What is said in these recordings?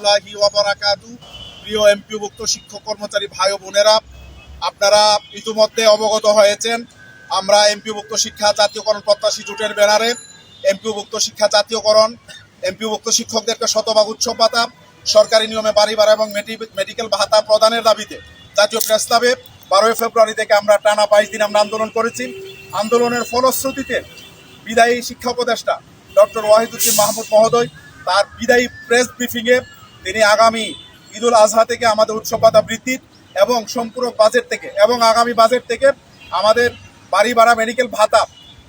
রহমতুল্লাহি ওয়াবারাকাতু প্রিয় এমপিভুক্ত শিক্ষক কর্মচারী ভাই ও বোনেরা, আপনারা ইতিমধ্যে অবগত হয়েছেন, আমরা এমপিভুক্ত শিক্ষা জাতীয়করণ প্রত্যাশী জোটের ব্যানারে এমপিভুক্ত শিক্ষা জাতীয়করণ, এমপিভুক্ত শিক্ষকদেরকে শতভাগ উৎসব ভাতা, সরকারি নিয়মে বাড়ি ভাড়া এবং মেডি- মেডিকেল ভাতা প্রদানের দাবিতে জাতীয় প্রস্তাবে বারোই ফেব্রুয়ারি থেকে আমরা টানা বাইশ দিন আমরা আন্দোলন করেছি। আন্দোলনের ফলশ্রুতিতে বিদায়ী শিক্ষা উপদেষ্টা ডক্টর ওয়াহিদুদ্দিন মাহমুদ মহোদয় তার বিদায়ী প্রেস ব্রিফিংয়ে তিনি আগামী ঈদুল আজহা থেকে আমাদের উৎসব ভাতা বৃদ্ধির এবং সম্পূরক বাজেট থেকে এবং আগামী বাজেট থেকে আমাদের বাড়ি ভাড়া মেডিকেল ভাতা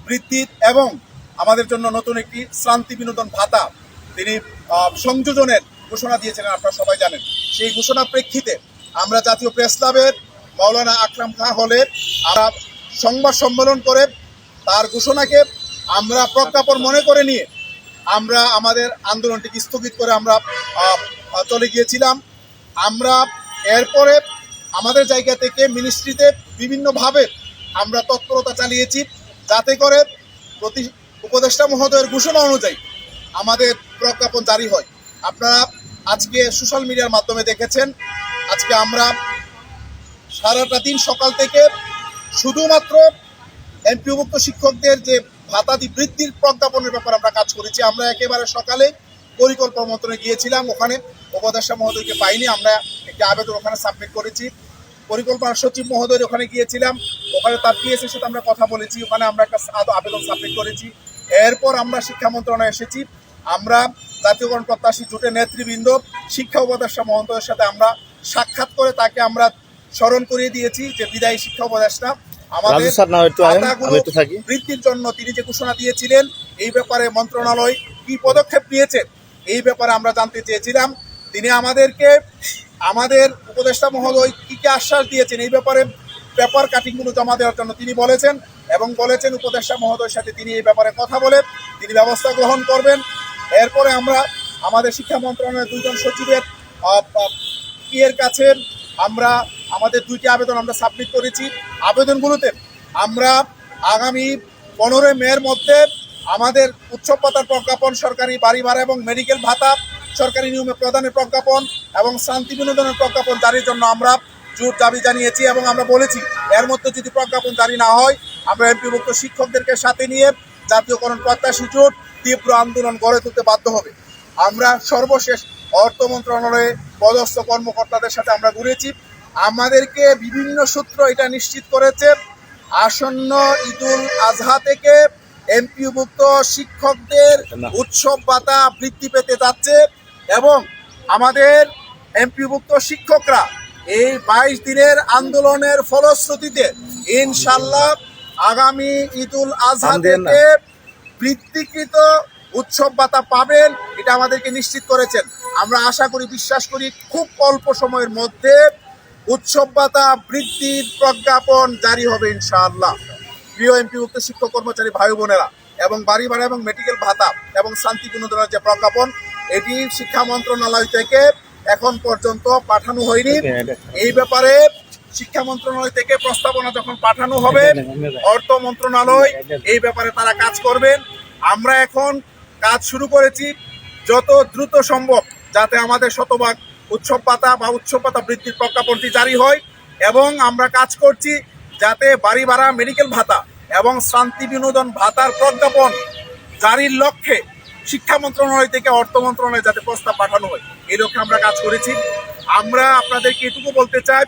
বৃদ্ধির এবং আমাদের জন্য নতুন একটি শ্রান্তি বিনোদন ভাতা তিনি সংযোজনের ঘোষণা দিয়েছিলেন, আপনারা সবাই জানেন। সেই ঘোষণা প্রেক্ষিতে আমরা জাতীয় প্রেস ক্লাবের মাওলানা আকরাম খাঁ হলে আমরা সংবাদ সম্মেলন করে তার ঘোষণাকে আমরা প্রজ্ঞাপন মনে করে নিয়ে আমরা আমাদের আন্দোলনটিকে স্থগিত করে আমরা চলে গিয়েছিলাম। আমরা এরপরে আমাদের জায়গা থেকে মিনিস্ট্রিতে বিভিন্নভাবে আমরা তৎপরতা চালিয়েছি, যাতে করে প্রতি উপদেষ্টা মহোদয়ের ঘোষণা অনুযায়ী আমাদের প্রজ্ঞাপন জারি হয়। আপনারা আজকে সোশ্যাল মিডিয়ার মাধ্যমে দেখেছেন, আজকে আমরা সারাটা দিন সকাল থেকে শুধুমাত্র এমপিভুক্ত শিক্ষকদের যে ভাতাদি বৃদ্ধির প্রজ্ঞাপনের ব্যাপারে আমরা কাজ করেছি। আমরা একেবারে সকালে পরিকল্পনা মন্ত্রণে গিয়েছিলাম ওখানে উপদেষ্টা মহোদয়কে পাইনি আমরা একটি আবেদন ওখানে সাবমিট করেছি। পরিকল্পনা সচিব মহোদয়ের ওখানে গিয়েছিলাম ওখানে তার পিএসের সাথে আমরা কথা বলেছি ওখানে আমরা একটা আবেদন সাবমিট করেছি। এরপর আমরা শিক্ষা মন্ত্রণালয়ে এসেছি আমরা জাতীয়করণ প্রত্যাশী জোটের নেতৃবৃন্দ শিক্ষা উপদেষ্টা মহোদয়ের সাথে আমরা সাক্ষাৎ করে তাকে আমরা স্মরণ করিয়ে দিয়েছি যে বিদায়ী শিক্ষা উপদেষ্টা। আমাদের বৃদ্ধির জন্য তিনি যে ঘোষণা দিয়েছিলেন এই ব্যাপারে মন্ত্রণালয় কি পদক্ষেপ নিয়েছেন এই ব্যাপারে আমরা জানতে চেয়েছিলাম। তিনি আমাদেরকে, আমাদের উপদেষ্টা মহোদয় কি কি আশ্বাস দিয়েছেন এই ব্যাপারে পেপার কাটিংগুলো জমা দেওয়ার জন্য তিনি বলেছেন এবং বলেছেন উপদেষ্টা মহোদয়ের সাথে তিনি এই ব্যাপারে কথা বলে তিনি ব্যবস্থা গ্রহণ করবেন। এরপরে আমরা আমাদের শিক্ষা মন্ত্রণালয়ের দুজন সচিবের ইয়ের কাছে আমরা আমাদের দুইটি আবেদন আমরা সাবমিট করেছি। আবেদনগুলোতে আমরা আগামী পনেরোই মের মধ্যে আমাদের উৎসব ভাতার প্রজ্ঞাপন, সরকারি বাড়ি ভাড়া এবং মেডিকেল ভাতা, সরকারি নিয়মে প্রদানের প্রজ্ঞাপন এবং শান্তি বিনোদনের প্রজ্ঞাপন জারির জন্য আমরা জোর দাবি জানিয়েছি এবং আমরা বলেছি, এর মধ্যে যদি প্রজ্ঞাপন জারি না হয়, আমরা এমপিভুক্ত শিক্ষকদেরকে সাথে নিয়ে জাতীয়করণ প্রত্যাশী জোট তীব্র আন্দোলন গড়ে তুলতে বাধ্য হবে। আমরা সর্বশেষ অর্থ মন্ত্রণালয়ে পদস্থ কর্মকর্তাদের সাথে আমরা ঘুরেছি। আমাদেরকে বিভিন্ন সূত্র এটা নিশ্চিত করেছে, আসন্ন ঈদুল আজহা থেকে এমপিভুক্ত শিক্ষকদের উৎসব ভাতা বৃদ্ধি পেতে যাচ্ছে এবং আমাদের এমপিভুক্ত শিক্ষকরা এই বাইশ দিনের আন্দোলনের ফলশ্রুতিতে ইনশাল্লাহ আগামী ঈদুল আজহা থেকে বৃত্তিকৃত উৎসব ভাতা পাবেন এটা আমাদেরকে নিশ্চিত করেছেন। আমরা আশা করি বিশ্বাস করি খুব অল্প সময়ের মধ্যে উৎসব ভাতা বৃদ্ধির প্রজ্ঞাপন জারি হবে ইনশাআল্লাহ। প্রিয় এমপিভুক্ত শিক্ষক কর্মচারী ভাই বোনেরা এবং বাড়ি ভাড়া এবং মেডিকেল ভাতা এবং শান্তি বিনোদনের যে প্রজ্ঞাপন এটি শিক্ষা মন্ত্রণালয় থেকে এখন পর্যন্ত পাঠানো হয়নি। এই ব্যাপারে শিক্ষা মন্ত্রণালয় থেকে প্রস্তাবনা যখন পাঠানো হবে অর্থ মন্ত্রণালয় এই ব্যাপারে তারা কাজ করবেন। আমরা এখন কাজ শুরু করেছি যত দ্রুত সম্ভব যাতে আমাদের শতভাগ উৎসব পাতা বা উৎসব পাতা বৃদ্ধির প্রজ্ঞাপনটি জারি হয় এবং আমরা কাজ করছি যাতে বাড়ি ভাড়া মেডিকেল ভাতা এবং শান্তি বিনোদন ভাতার প্রজ্ঞাপন জারির লক্ষ্যে শিক্ষা মন্ত্রণালয় থেকে অর্থ মন্ত্রণালয়ে যাতে প্রস্তাব পাঠানো হয়, এই লক্ষ্যে আমরা কাজ করেছি। আমরা আপনাদেরকে এটুকু বলতে চাই,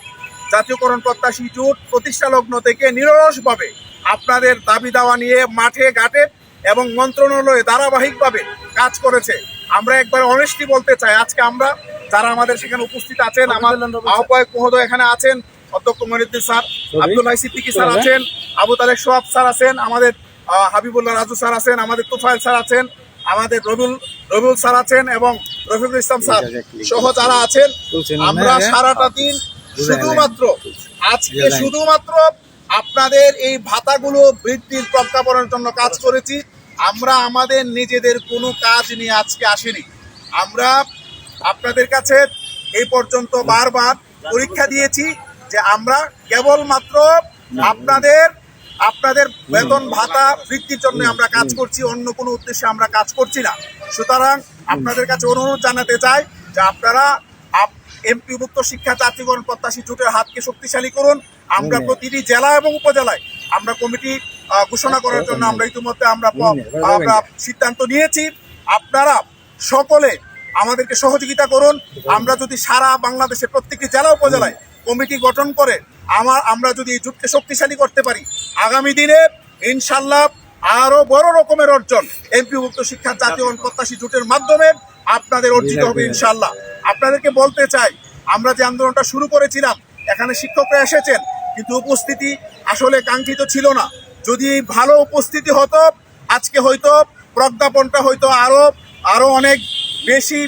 জাতীয়করণ প্রত্যাশী জোট প্রতিষ্ঠা লগ্ন থেকে নিরলসভাবে আপনাদের দাবি দাওয়া নিয়ে মাঠে ঘাটে এবং মন্ত্রণালয়ে ধারাবাহিকভাবে কাজ করেছে। আমরা একবার অনেস্টলি বলতে চাই, আজকে আমরা যারা আমাদের সেখানে উপস্থিত আছেন, আমার আহ্বায়ক মহোদয় এখানে আছেন অধ্যক্ষ মনিরুদ্দিন স্যার আব্দুল্লাহ সিদ্দিকী স্যার আছেন আবু তালেক সোহাব স্যার আছেন আমাদের হাবিবুল্লাহ রাজু স্যার আছেন আমাদের তুফাইল স্যার আছেন আমাদের রবিউল রবিউল স্যার আছেন এবং রফিকুল ইসলাম স্যার সহ যারা আছেন আমরা সারাটা দিন শুধুমাত্র আজকে শুধুমাত্র আপনাদের এই ভাতাগুলো বৃদ্ধির প্রজ্ঞাপনের জন্য কাজ করেছি। আমরা আমাদের নিজেদের কোনো কাজ নিয়ে আজকে আসিনি। আমরা আপনাদের কাছে এই পর্যন্ত বারবার পরীক্ষা দিয়েছি। যে আমরা কেবলমাত্র আপনাদের আপনাদের বেতন ভাতা বৃদ্ধির জন্য আমরা কাজ করছি অন্য কোনো উদ্দেশ্যে আমরা কাজ করছি না। সুতরাং আপনাদের কাছে অনুরোধ জানাতে চাই যে আপনারা এমপিভুক্ত শিক্ষা জাতীয়করণ প্রত্যাশী জোটের হাতকে শক্তিশালী করুন। আমরা প্রতিটি জেলা এবং উপজেলায় আমরা কমিটি ঘোষণা করার জন্য আমরা ইতিমধ্যে আমরা আমরা সিদ্ধান্ত নিয়েছি। আপনারা সকলে আমাদেরকে সহযোগিতা করুন। আমরা যদি সারা বাংলাদেশের প্রত্যেকটি জেলা উপজেলায় কমিটি গঠন করে আমার আমরা যদি এই জোটকে শক্তিশালী করতে পারি আগামী দিনে ইনশাল্লাহ আরও বড় রকমের অর্জন এমপিভুক্ত শিক্ষা জাতীয় প্রত্যাশী জোটের মাধ্যমে আপনাদের অর্জিত হবে ইনশাল্লাহ। আপনাদেরকে বলতে চাই আমরা যে আন্দোলনটা শুরু করেছিলাম এখানে শিক্ষকরা এসেছেন কিন্তু উপস্থিতি আসলে কাঙ্ক্ষিত ছিল না। যদি ভালো উপস্থিতি হতো আজকে হয়তো প্রজ্ঞাপনটা হয়তো আরও আরও অনেক বেশি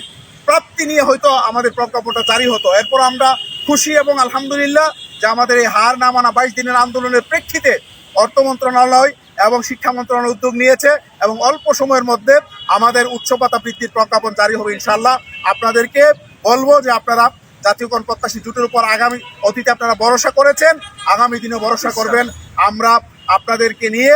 প্রাপ্তি নিয়ে হয়তো আমাদের প্রজ্ঞাপনটা জারি হতো। এরপর আমরা খুশি এবং আলহামদুলিল্লাহ যে আমাদের এই হার না মানা বাইশ দিনের আন্দোলনের প্রেক্ষিতে অর্থ মন্ত্রণালয় এবং শিক্ষা মন্ত্রণালয় উদ্যোগ নিয়েছে এবং অল্প সময়ের মধ্যে আমাদের উচ্চপাতা বৃত্তির প্রজ্ঞাপন জারি হবে ইনশাল্লাহ আপনাদেরকে বলব যে আপনারা জাতীয়করণ প্রত্যাশী জুটের উপর আগামী অতীতে আপনারা ভরসা করেছেন আগামী দিনে ভরসা করবেন। আমরা আপনাদেরকে নিয়ে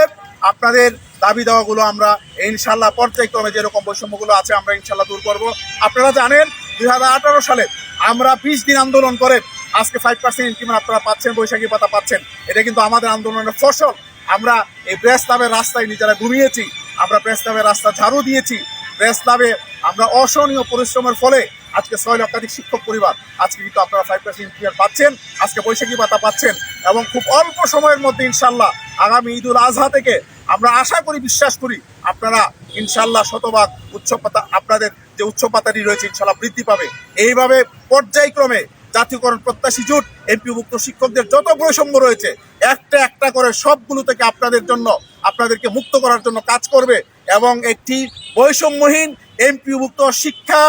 আপনাদের দাবি দেওয়াগুলো আমরা ইনশাল্লাহ পর্যায়ক্রমে যেরকম বৈষম্যগুলো আছে আমরা ইনশাল্লাহ দূর করব। আপনারা জানেন দুই হাজার আঠারো সালে আমরা বিশ দিন আন্দোলন করে আজকে ফাইভ পার্সেন্ট ইনক্রিমেন্ট আপনারা পাচ্ছেন, বৈশাখী পাতা পাচ্ছেন। এটা কিন্তু আমাদের আন্দোলনের ফসল। আমরা এই প্রেস ক্লাবের রাস্তায় নিজেরা ঘুমিয়েছি, আমরা প্রেস ক্লাবের রাস্তা ঝাড়ু দিয়েছি। প্রেস ক্লাবে আমরা অসহনীয় পরিশ্রমের ফলে আজকে ছয় লক্ষাধিক শিক্ষক পরিবার, আজকে কিন্তু আপনারা ফাইভ পার্সেন্ট ইনক্রিমেন্ট পাচ্ছেন, আজকে বৈশাখী পাতা পাচ্ছেন এবং খুব অল্প সময়ের মধ্যে ইনশাল্লাহ আগামী ঈদুল আজহা থেকে আমরা আশা করি, বিশ্বাস করি আপনারা ইনশাল্লাহ শতভাগ উচ্চ পাতা আপনাদের যে উচ্চ পাতাটি রয়েছে ইনশাল্লাহ বৃদ্ধি পাবে। এইভাবে পর্যায়ক্রমে জাতীয়করণ প্রত্যাশী জোট, এমপিভুক্ত শিক্ষকদের যত বৈষম্য রয়েছে, একটা একটা করে সবগুলো থেকে আপনাদের জন্য, আপনাদেরকে মুক্ত করার জন্য কাজ করবে এবং একটি বৈষম্যহীন এমপিভুক্ত শিক্ষা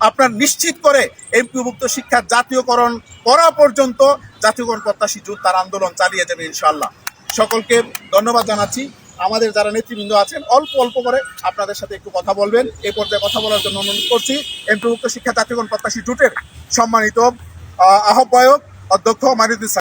আপনার নিশ্চিত করে এমপিভুক্ত শিক্ষার জাতীয়করণ করা পর্যন্ত জাতীয়করণ প্রত্যাশী জোট তার আন্দোলন চালিয়ে যাবে ইনশাল্লাহ সকলকে ধন্যবাদ জানাচ্ছি। আমাদের যারা নেতৃবৃন্দ আছেন অল্প অল্প করে আপনাদের সাথে একটু কথা বলবেন। এই পর্যায়ে কথা বলার জন্য অনুরোধ করছি এমপিভুক্ত শিক্ষা চাকরিগণ প্রত্যাশী জোটের সম্মানিত আহ, আহ্বায়ক অধ্যক্ষ মারিদুল